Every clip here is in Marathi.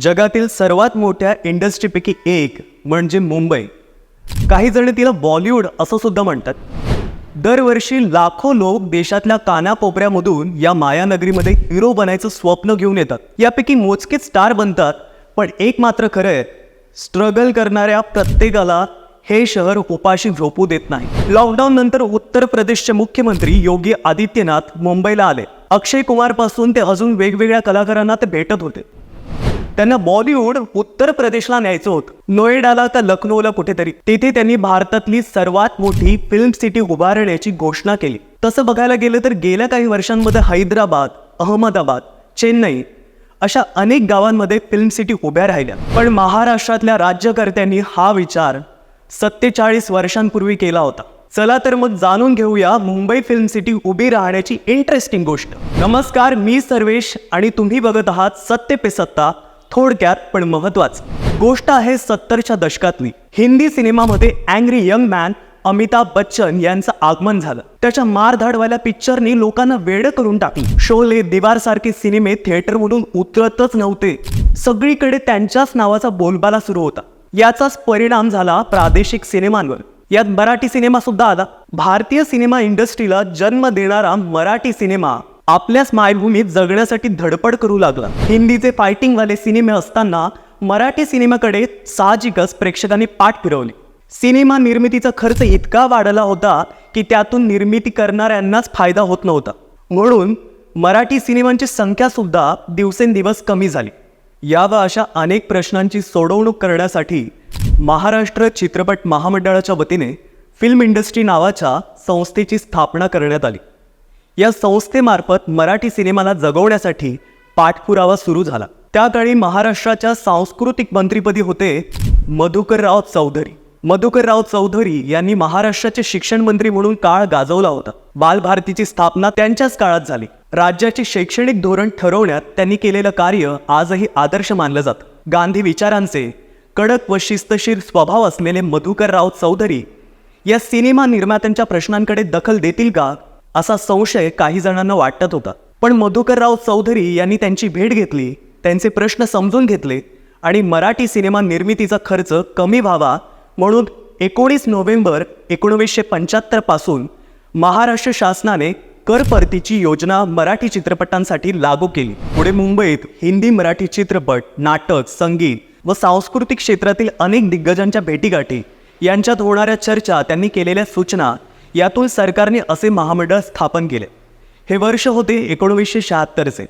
जगातील सर्वात मोठ्या इंडस्ट्रीपैकी एक म्हणजे मुंबई. काही जण तिला बॉलिवूड असं सुद्धा म्हणतात. दरवर्षी लाखो लोक देशातल्या कानाकोपऱ्यामधून या मायानगरीमध्ये हिरो बनायचं स्वप्न घेऊन येतात. यापैकी मोजकेच स्टार बनतात पण एक मात्र खरं आहे स्ट्रगल करणाऱ्या प्रत्येकाला हे शहर उपाशी झोपू देत नाही. लॉकडाऊन नंतर उत्तर प्रदेशचे मुख्यमंत्री योगी आदित्यनाथ मुंबईला आले. अक्षय कुमारपासून ते अजून वेगवेगळ्या कलाकारांना ते भेटत होते. त्यांना बॉलिवूड उत्तर प्रदेशला न्यायचं होतं. नोएडाला तर लखनौला कुठेतरी. तिथे त्यांनी भारतातली सर्वात मोठी फिल्म सिटी उभारण्याची घोषणा केली. तसं बघायला गेलं तर गेल्या काही वर्षांमध्ये हैदराबाद अहमदाबाद चेन्नई अशा अनेक गावांमध्ये फिल्म सिटी उभ्या राहिल्या. पण महाराष्ट्रातल्या राज्यकर्त्यांनी हा विचार सत्तेचाळीस वर्षांपूर्वी केला होता. चला तर मग जाणून घेऊया मुंबई फिल्म सिटी उभी राहण्याची इंटरेस्टिंग गोष्ट. नमस्कार मी सर्वेश आणि तुम्ही बघत आहात सत्य पे सत्ता. थोडक्यात पण महत्वाचं गोष्ट आहे सत्तरच्या दशकातली. हिंदी सिनेमामध्ये angry young man Amitabh Bachchan यांचं आगमन झालं. त्याच्या मारधाडवाल्या पिक्चरनी लोकांना वेड करून टाकली. शोले दिवार सारखे सिनेमे थिएटरमधून उतरतच नव्हते. सगळीकडे त्यांच्याच नावाचा बोलबाला सुरू होता. याचाच परिणाम झाला प्रादेशिक सिनेमांवर. यात मराठी सिनेमा सुद्धा आला. भारतीय सिनेमा इंडस्ट्रीला जन्म देणारा मराठी सिनेमा. आपल्याच मायभूमीत जगण्यासाठी धडपड करू लागला. हिंदीचे फायटिंगवाले सिनेमे असताना मराठी सिनेमाकडे साहजिकच प्रेक्षकांनी पाठ फिरवली. सिनेमा निर्मितीचा खर्च इतका वाढला होता की त्यातून निर्मिती करणाऱ्यांनाच फायदा होत नव्हता. म्हणून मराठी सिनेमांची संख्यासुद्धा दिवसेंदिवस कमी झाली. या व अशा अनेक प्रश्नांची सोडवणूक करण्यासाठी महाराष्ट्र चित्रपट महामंडळाच्या वतीने फिल्म इंडस्ट्री नावाच्या संस्थेची स्थापना करण्यात आली. या संस्थेमार्फत मराठी सिनेमाला जगवण्यासाठी पाठपुरावा सुरू झाला. त्या काळी महाराष्ट्राच्या सांस्कृतिक मंत्रीपदी होते मधुकरराव चौधरी. मधुकरराव चौधरी यांनी महाराष्ट्राचे शिक्षण मंत्री म्हणून काळ गाजवला होता. बालभारतीची स्थापना त्यांच्याच काळात झाली. राज्याचे शैक्षणिक धोरण ठरवण्यात त्यांनी केलेलं कार्य आजही आदर्श मानलं जातं. गांधी विचारांचे कडक व शिस्तशीर स्वभाव असलेले मधुकरराव चौधरी या सिनेमा निर्मात्यांच्या प्रश्नांकडे दखल देतील का? असा संशय काही जणांना वाटत होता. पण मधुकरराव चौधरी यांनी त्यांची भेट घेतली त्यांचे प्रश्न समजून घेतले आणि मराठी सिनेमा निर्मितीचा खर्च कमी व्हावा म्हणून एकोणीस नोव्हेंबर एकोणवीसशे पंच्याहत्तरपासून महाराष्ट्र शासनाने कर परतीची योजना मराठी चित्रपटांसाठी लागू केली. पुढे मुंबईत हिंदी मराठी चित्रपट नाटक संगीत व सांस्कृतिक क्षेत्रातील अनेक दिग्गजांच्या भेटीगाठी यांच्यात होणाऱ्या चर्चा त्यांनी केलेल्या सूचना यातून सरकारने असे महामंडळ स्थापन केले. हे वर्ष होते एकोणवीसशे शहात्तरचे.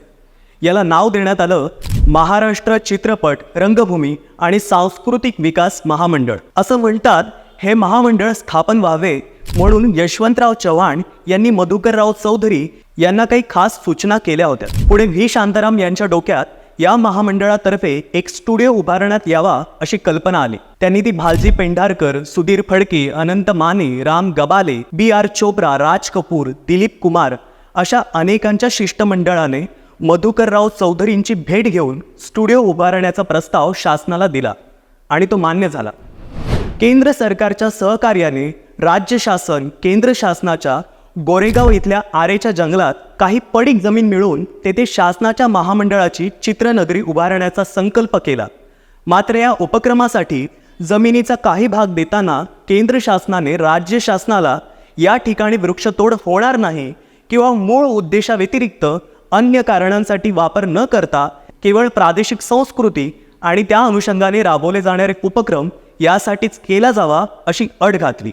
याला नाव देण्यात आलं महाराष्ट्र चित्रपट रंगभूमी आणि सांस्कृतिक विकास महामंडळ. असं म्हणतात हे महामंडळ स्थापन व्हावे म्हणून यशवंतराव चव्हाण यांनी मधुकरराव चौधरी यांना काही खास सूचना केल्या होत्या. पुढे व्ही. शांताराम यांच्या डोक्यात या महामंडळातर्फे एक स्टुडिओ उभारण्यात यावा अशी कल्पना आली. त्यांनी ती भालजी पेंढारकर सुधीर फडके अनंत माने राम गबाले बी आर चोप्रा राज कपूर दिलीप कुमार अशा अनेकांच्या शिष्टमंडळाने मधुकरराव चौधरींची भेट घेऊन स्टुडिओ उभारण्याचा प्रस्ताव शासनाला दिला आणि तो मान्य झाला. केंद्र सरकारच्या सहकार्याने राज्य शासन केंद्र शासनाच्या गोरेगाव इथल्या आरेच्या जंगलात काही पडीक जमीन मिळवून तेथे शासनाच्या महामंडळाची चित्रनगरी उभारण्याचा संकल्प केला. मात्र या उपक्रमासाठी जमिनीचा काही भाग देताना केंद्र शासनाने राज्य शासनाला या ठिकाणी वृक्षतोड होणार नाही किंवा मूळ उद्देशाव्यतिरिक्त अन्य कारणांसाठी वापर न करता केवळ प्रादेशिक संस्कृती आणि त्या अनुषंगाने राबवले जाणारे उपक्रम यासाठीच केला जावा अशी अट घातली.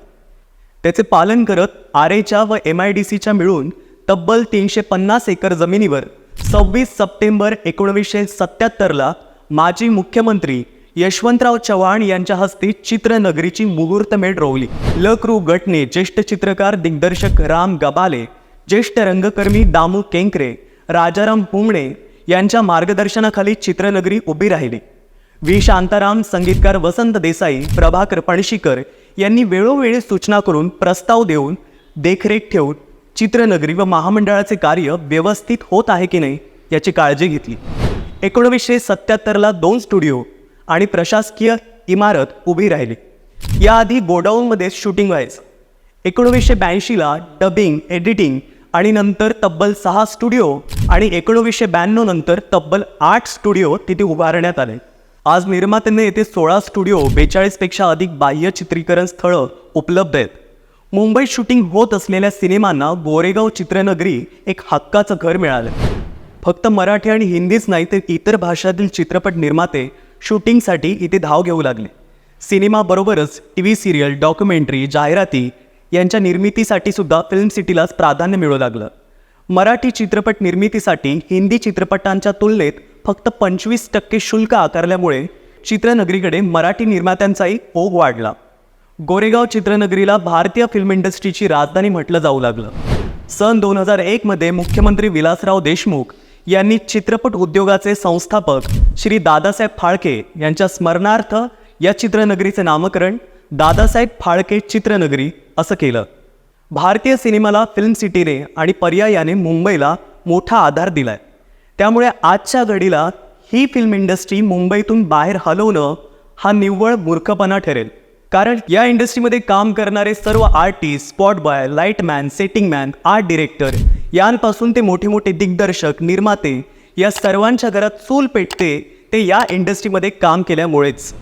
त्याचे पालन करत आरेच्या व एम आय डी सीच्या मिळून तब्बल तीनशे पन्नास एकर जमिनीवर सव्वीस सप्टेंबर एकोणवीसशे सत्याहत्तरला माजी मुख्यमंत्री यशवंतराव चव्हाण यांच्या हस्ते चित्रनगरीची मुहूर्तमेढ रोवली. लकरू गटने ज्येष्ठ चित्रकार दिग्दर्शक राम गबाले ज्येष्ठ रंगकर्मी दामू केंकरे राजाराम पुंगणे यांच्या मार्गदर्शनाखाली चित्रनगरी उभी राहिली. व्ही. शांताराम संगीतकार वसंत देसाई प्रभाकर पणशीकर यांनी वेळोवेळी सूचना करून प्रस्ताव देऊन देखरेख ठेवून चित्रनगरी व महामंडळाचे कार्य व्यवस्थित होत आहे की नाही याची काळजी घेतली. एकोणवीसशे सत्याहत्तरला दोन स्टुडिओ आणि प्रशासकीय इमारत उभी राहिली. याआधी गोडाऊनमध्ये शूटिंग व्हायचं. एकोणवीसशे ब्याऐंशीला डबिंग एडिटिंग आणि नंतर तब्बल सहा स्टुडिओ आणि एकोणवीसशे ब्याण्णव नंतर तब्बल आठ स्टुडिओ तिथे उभारण्यात आले. आज निर्मात्यांना येथे सोळा स्टुडिओ बेचाळीसपेक्षा अधिक बाह्य चित्रीकरण स्थळं उपलब्ध आहेत. मुंबईत शूटिंग होत असलेल्या सिनेमांना गोरेगाव चित्रनगरी एक हक्काचं घर मिळालं. फक्त मराठी आणि हिंदीच नाही तर इतर भाषातील चित्रपट निर्माते शूटिंगसाठी इथे धाव घेऊ लागले. सिनेमाबरोबरच टी व्ही सिरियल डॉक्युमेंटरी जाहिराती यांच्या निर्मितीसाठी सुद्धा फिल्म सिटीलाच प्राधान्य मिळू लागलं. मराठी चित्रपट निर्मितीसाठी हिंदी चित्रपटांच्या तुलनेत फक्त पंचवीस टक्के शुल्क आकारल्यामुळे चित्रनगरीकडे मराठी निर्मात्यांचाही ओघ वाढला. गोरेगाव चित्रनगरीला भारतीय फिल्म इंडस्ट्रीची राजधानी म्हटलं जाऊ लागलं. सन दोन हजार एकमध्ये मुख्यमंत्री विलासराव देशमुख यांनी चित्रपट उद्योगाचे संस्थापक श्री दादासाहेब फाळके यांच्या स्मरणार्थ या चित्रनगरीचे नामकरण दादासाहेब फाळके चित्रनगरी असं केलं. भारतीय सिनेमाला फिल्म सिटीने आणि पर्यायाने मुंबईला मोठा आधार दिलाय. त्यामुळे आजच्या घडीला ही फिल्म इंडस्ट्री मुंबईतून बाहेर हलवणं हा निव्वळ मूर्खपणा ठरेल. कारण या इंडस्ट्रीमध्ये काम करणारे सर्व artist spot boy lightman setting man art director यांपासून ते मोठे मोठे दिग्दर्शक निर्माते या सर्वांच्या घरात चूल पेटते ते या इंडस्ट्रीमध्ये काम केल्यामुळेच.